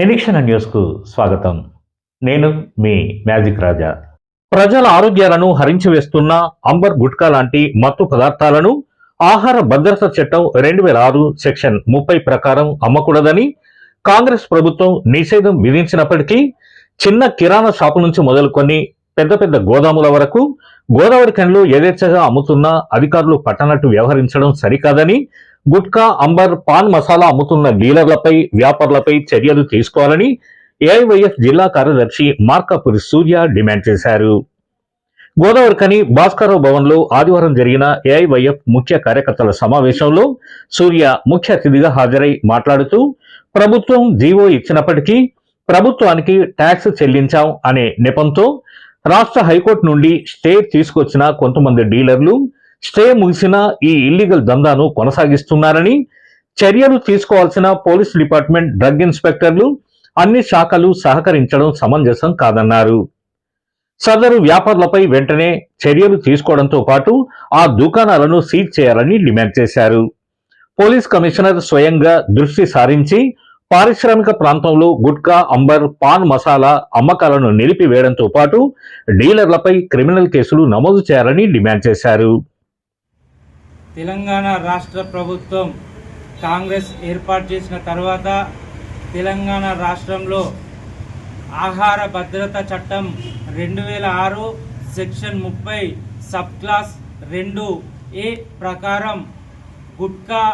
నిరీక్షణ న్యూస్కు స్వాగతం. నేను మీ మ్యాజిక్ రాజా. ప్రజల ఆరోగ్యాలను హరించి వేస్తున్న అంబర్ గుట్కా లాంటి మత్తు పదార్థాలను ఆహార భద్రత చట్టం రెండు వేల ఆరు సెక్షన్ ముప్పై ప్రకారం అమ్మకూడదని కాంగ్రెస్ ప్రభుత్వం నిషేధం విధించినప్పటికీ చిన్న కిరాణా షాపు నుంచి మొదలుకొని పెద్ద పెద్ద గోదాముల వరకు గోదావరి కన్లు యథేచ్ఛగా అమ్ముతున్న అధికారులు పట్టనట్టు వ్యవహరించడం సరికాదని గుట్కా అంబర్ పాన్ మసాలా అమ్ముతున్న డీలర్లపై వ్యాపారులపై చర్యలు తీసుకోవాలని ఏఐవైఎఫ్ జిల్లా కార్యదర్శి మార్కాపురి సూర్య డిమాండ్ చేశారు. గోదావరికని భాస్కరరావు భవన్లో ఆదివారం జరిగిన ఏఐవైఎఫ్ ముఖ్య కార్యకర్తల సమావేశంలో సూర్య ముఖ్య అతిథిగా హాజరై మాట్లాడుతూ ప్రభుత్వం జీవో ఇచ్చినప్పటికీ ప్రభుత్వానికి ట్యాక్స్ చెల్లించాం అనే నెపంతో రాష్ట్ర హైకోర్టు నుండి స్టే తీసుకొచ్చిన కొంతమంది డీలర్లు స్టే ముగిసిన ఈ ఇల్లీగల్ దందాను కొనసాగిస్తున్నారని చర్యలు తీసుకోవాల్సిన పోలీస్ డిపార్ట్మెంట్ డ్రగ్ ఇన్స్పెక్టర్లు అన్ని శాఖలు సహకరించడం సమంజసం కాదన్నారు. సదరు వ్యాపారులపై వెంటనే చర్యలు తీసుకోవడంతో పాటు ఆ దుకాణాలను సీజ్ చేయాలని డిమాండ్ చేశారు. పోలీస్ కమిషనర్ స్వయంగా దృష్టి సారించి పారిశ్రామిక ప్రాంతంలో గుట్కా అంబర్ పాన్ మసాలా అమ్మకాలను నిలిపివేయడంతో పాటు డీలర్లపై క్రిమినల్ కేసులు నమోదు చేయాలని డిమాండ్ చేశారు. తెలంగాణ రాష్ట్ర ప్రభుత్వం కాంగ్రెస్ ఏర్పాటు చేసిన తర్వాత తెలంగాణ రాష్ట్రంలో ఆహార భద్రత చట్టం రెండు వేల ఆరు సెక్షన్ ముప్పై సబ్ క్లాస్ రెండు ఏ ప్రకారం గుట్కా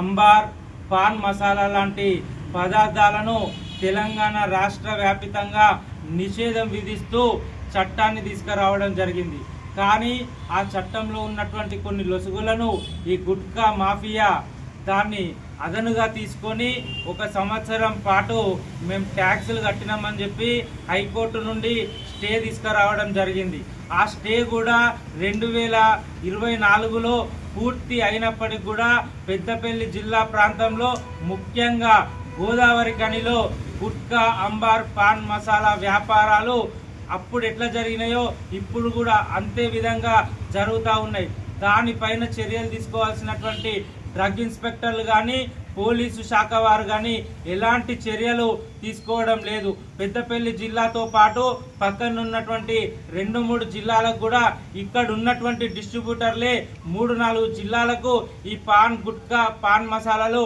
అంబార్ పాన్ మసాలా లాంటి పదార్థాలను తెలంగాణ రాష్ట్ర వ్యాపితంగా నిషేధం విధిస్తూ చట్టాన్ని తీసుకురావడం జరిగింది. కానీ ఆ చట్టంలో ఉన్నటువంటి కొన్ని లొసుగులను ఈ గుట్కా మాఫియా దాన్ని అదనుగా తీసుకొని ఒక సంవత్సరం పాటు మేము ట్యాక్సులు కట్టినామని చెప్పి హైకోర్టు నుండి స్టే తీసుకురావడం జరిగింది. ఆ స్టే కూడా రెండు వేల ఇరవై నాలుగులో పూర్తి అయినప్పటికి కూడా పెద్దపల్లి జిల్లా ప్రాంతంలో ముఖ్యంగా గోదావరి గనిలో గుట్కా అంబార్ పాన్ మసాలా వ్యాపారాలు అప్పుడు ఎట్లా జరిగినాయో ఇప్పుడు కూడా అంతే విధంగా జరుగుతూ ఉన్నాయి. దానిపైన చర్యలు తీసుకోవాల్సినటువంటి డ్రగ్ ఇన్స్పెక్టర్లు కానీ పోలీసు శాఖ వారు కానీ ఎలాంటి చర్యలు తీసుకోవడం లేదు. పెద్దపల్లి జిల్లాతో పాటు పక్కన ఉన్నటువంటి రెండు మూడు జిల్లాలకు కూడా ఇక్కడ ఉన్నటువంటి డిస్ట్రిబ్యూటర్లే మూడు నాలుగు జిల్లాలకు ఈ పాన్ గుట్కా పాన్ మసాలాలు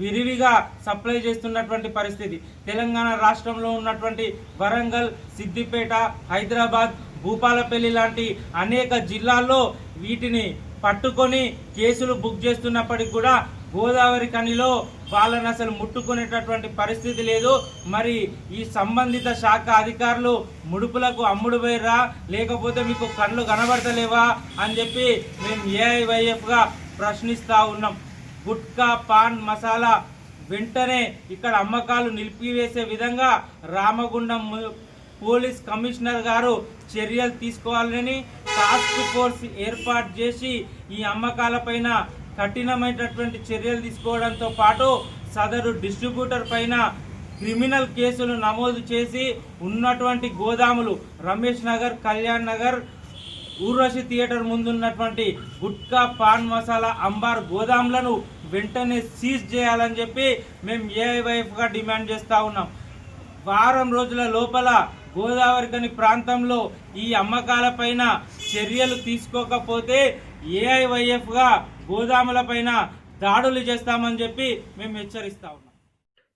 విరివిగా సప్లై చేస్తున్నటువంటి పరిస్థితి. తెలంగాణ రాష్ట్రంలో ఉన్నటువంటి వరంగల్ సిద్దిపేట హైదరాబాద్ భూపాలపల్లి లాంటి అనేక జిల్లాల్లో వీటిని పట్టుకొని కేసులు బుక్ చేస్తున్నప్పటికి కూడా గోదావరి కనిలో వాళ్ళని అసలు ముట్టుకునేటటువంటి పరిస్థితి లేదు. మరి ఈ సంబంధిత శాఖ అధికారులు ముడుపులకు అమ్ముడు పోయిరా లేకపోతే మీకు కళ్ళు కనబడతలేవా? అని చెప్పి మేము ఏఐవైఎఫ్గా ప్రశ్నిస్తూ ఉన్నాం. గుట్కా పాన్ మసాలా వెంటనే ఇక్కడ అమ్మకాలు నిలిపివేసే విధంగా రామగుండం పోలీస్ కమిషనర్ గారు చర్యలు తీసుకోవాలని టాస్క్ ఫోర్స్ ఏర్పాటు చేసి ఈ అమ్మకాలపైన కఠినమైనటువంటి చర్యలు తీసుకోవడంతో పాటు సదరు డిస్ట్రిబ్యూటర్ పైన క్రిమినల్ కేసులు నమోదు చేసి ఉన్నటువంటి గోదాములు రమేష్ నగర్ కళ్యాణ్ నగర్ ఊర్వశి థియేటర్ ముందున్నటువంటి గుట్కా పాన్ మసాలా అంబార్ గోదాంలను వెంటనే సీజ్ చేయాలని చెప్పి మేము ఏఐవైఎఫ్గా డిమాండ్ చేస్తూ ఉన్నాం. వారం రోజుల లోపల గోదావరి గని ప్రాంతంలో ఈ అమ్మకాలపైన చర్యలు తీసుకోకపోతే ఏఐవైఎఫ్గా గోదాములపైన దాడులు చేస్తామని చెప్పి మేము హెచ్చరిస్తా ఉన్నాం.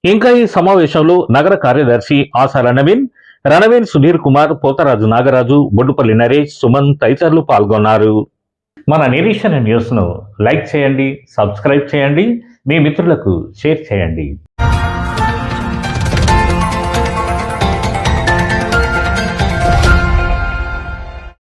ఇంకా ఈ సమావేశంలో నగర కార్యదర్శి ఆశాల నవీన్ రణవీన్ సుధీర్ కుమార్ పోతరాజు నాగరాజు బొడ్డుపల్లి నరేష్ సుమన్ తదితరులు పాల్గొన్నారు. మన నిరీక్షణ న్యూస్ను లైక్ చేయండి సబ్స్క్రైబ్ చేయండి మీ మిత్రులకు షేర్ చేయండి.